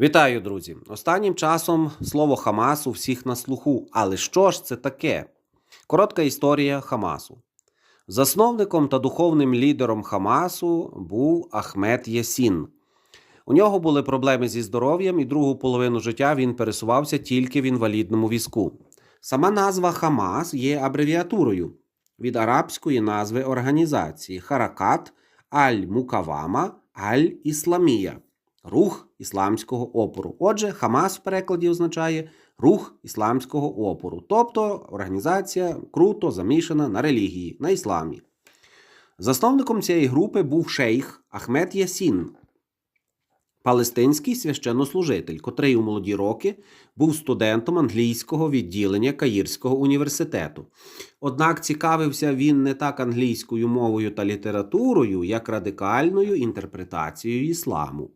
Вітаю, друзі! Останнім часом слово Хамас у всіх на слуху. Але що ж це таке? Коротка історія Хамасу. Засновником та духовним лідером Хамасу був Ахмед Ясін. У нього були проблеми зі здоров'ям, і другу половину життя він пересувався тільки в інвалідному візку. Сама назва Хамас є абревіатурою від арабської назви організації Харакат Аль-Мукавама Аль-Ісламія рух ісламського опору. Отже, Хамас в перекладі означає рух ісламського опору, тобто організація круто замішана на релігії, на ісламі. Засновником цієї групи був шейх Ахмед Ясін, палестинський священнослужитель, котрий у молоді роки був студентом англійського відділення Каїрського університету. Однак цікавився він не так англійською мовою та літературою, як радикальною інтерпретацією ісламу.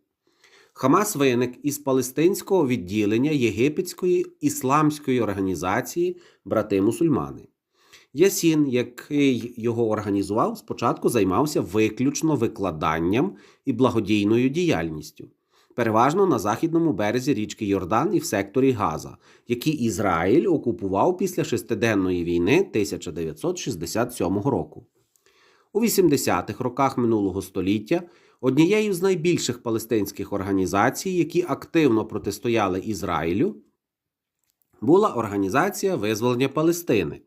Хамас виник із палестинського відділення Єгипетської ісламської організації Брати Мусульмани. Ясін, який його організував, спочатку займався виключно викладанням і благодійною діяльністю, переважно на західному березі річки Йордан і в секторі Газа, які Ізраїль окупував після шестиденної війни 1967 року. У 80-х роках минулого століття однією з найбільших палестинських організацій, які активно протистояли Ізраїлю, була Організація визволення Палестини,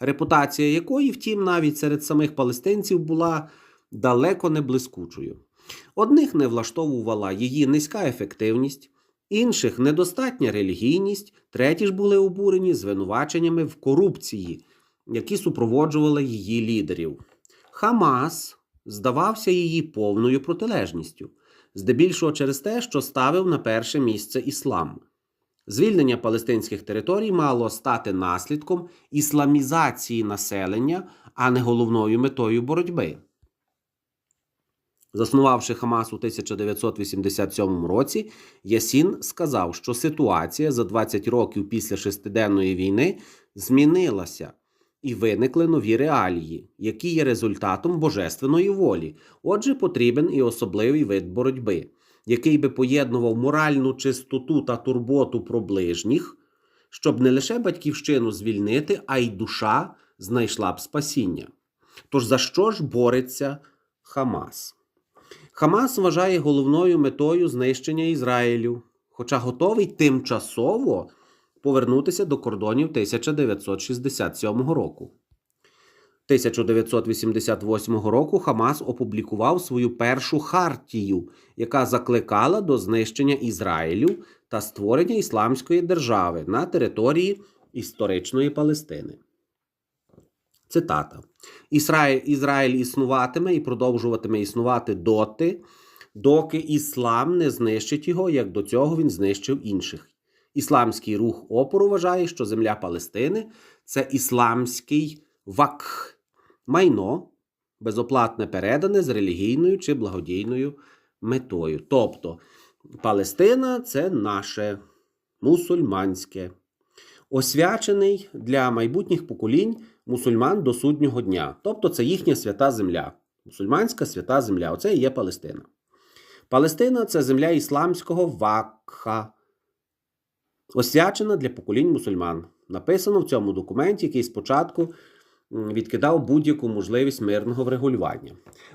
репутація якої, втім, навіть серед самих палестинців була далеко не блискучою. Одних не влаштовувала її низька ефективність, інших недостатня релігійність, треті ж були обурені звинуваченнями в корупції, які супроводжували її лідерів. Хамас здавався її повною протилежністю, здебільшого через те, що ставив на перше місце іслам. Звільнення палестинських територій мало стати наслідком ісламізації населення, а не головною метою боротьби. Заснувавши Хамас у 1987 році, Ясін сказав, що ситуація за 20 років після шестиденної війни змінилася і виникли нові реалії, які є результатом божественної волі. Отже, потрібен і особливий вид боротьби, який би поєднував моральну чистоту та турботу про ближніх, щоб не лише батьківщину звільнити, а й душа знайшла б спасіння. Тож за що ж бореться Хамас? Хамас вважає головною метою знищення Ізраїлю, хоча готовий тимчасово повернутися до кордонів 1967 року. 1988 року Хамас опублікував свою першу хартію, яка закликала до знищення Ізраїлю та створення ісламської держави на території історичної Палестини. Цитата: Ізраїль, Ізраїль існуватиме і продовжуватиме існувати доти, доки іслам не знищить його, як до цього він знищив інших. Ісламський рух опору вважає, що земля Палестини це ісламський вакх, майно, безоплатне передане з релігійною чи благодійною метою. Тобто Палестина це наше мусульманське, освячений для майбутніх поколінь мусульман до суднього дня. Тобто це їхня свята земля. Мусульманська свята земля. Оце і є Палестина. Палестина це земля ісламського вакха освячена для поколінь мусульман. Написано в цьому документі, який спочатку відкидав будь-яку можливість мирного врегулювання.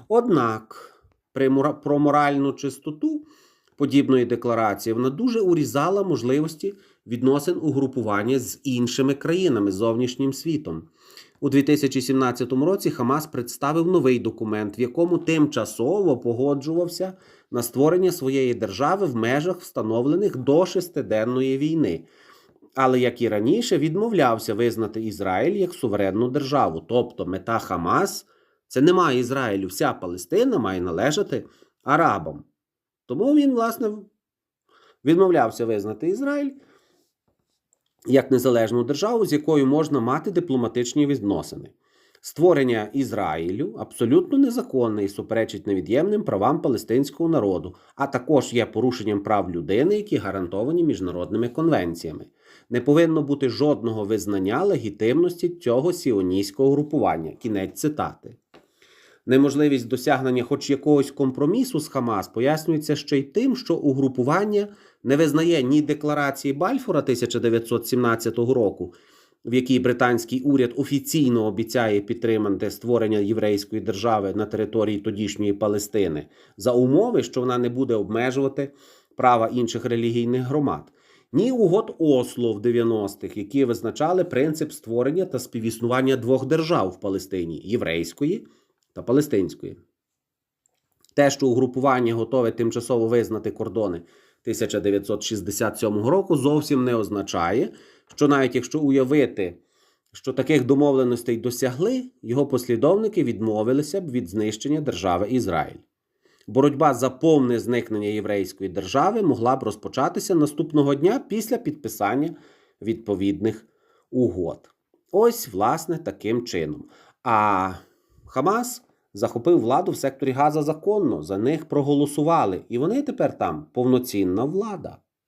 Однак, про моральну чистоту подібної декларації вона дуже урізала можливості відносин угрупування з іншими країнами з зовнішнім світом. У 2017 році Хамас представив новий документ, в якому тимчасово погоджувався на створення своєї держави в межах встановлених до шестиденної війни. Але як і раніше, відмовлявся визнати Ізраїль як суверенну державу. Тобто мета Хамас це немає Ізраїлю, вся Палестина має належати арабам. Тому він, власне, відмовлявся визнати Ізраїль як незалежну державу, з якою можна мати дипломатичні відносини. Створення Ізраїлю абсолютно незаконне і суперечить невід'ємним правам палестинського народу, а також є порушенням прав людини, які гарантовані міжнародними конвенціями. Не повинно бути жодного визнання легітимності цього сіонійського групування. Кінець цитати. Неможливість досягнення хоч якогось компромісу з Хамас пояснюється ще й тим, що угрупування не визнає ні декларації Бальфура 1917 року, в якій британський уряд офіційно обіцяє підтримати створення єврейської держави на території тодішньої Палестини, за умови, що вона не буде обмежувати права інших релігійних громад, ні угод Осло в 90-х, які визначали принцип створення та співіснування двох держав в Палестині єврейської та палестинської. Те, що угрупування готове тимчасово визнати кордони 1967 року, зовсім не означає, що навіть якщо уявити, що таких домовленостей досягли, його послідовники відмовилися б від знищення держави Ізраїль. Боротьба за повне зникнення єврейської держави могла б розпочатися наступного дня після підписання відповідних угод. Ось, власне, таким чином. А Хамас захопив владу в секторі Газа законно, за них проголосували, і вони тепер там повноцінна влада.